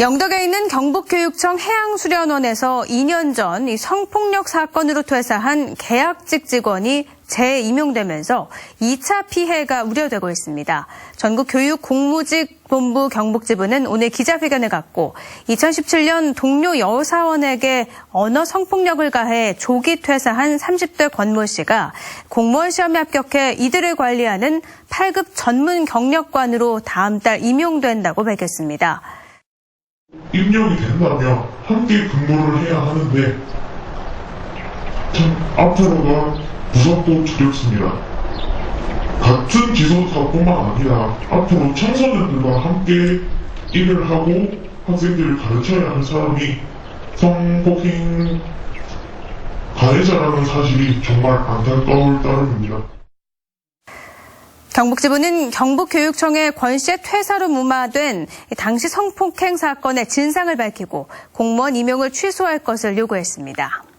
영덕에 있는 경북교육청 해양수련원에서 2년 전 이 성폭력 사건으로 퇴사한 계약직 직원이 재임용되면서 2차 피해가 우려되고 있습니다. 전국교육공무직본부 경북지부는 오늘 기자회견을 갖고 2017년 동료 여사원에게 언어 성폭력을 가해 조기 퇴사한 30대 권모 씨가 공무원 시험에 합격해 이들을 관리하는 8급 전문 경력관으로 다음 달 임용된다고 밝혔습니다. 임명이 된다면 함께 근무를 해야 하는데 참 앞으로가 무섭고 두렵습니다. 같은 기소사뿐만 아니라 앞으로 청소년들과 함께 일을 하고 학생들을 가르쳐야 할 사람이 성폭행 가해자라는 사실이 정말 안타까울 따름입니다. 경북지부는 경북교육청의 권 씨의 퇴사로 무마된 당시 성폭행 사건의 진상을 밝히고 공무원 임용을 취소할 것을 요구했습니다.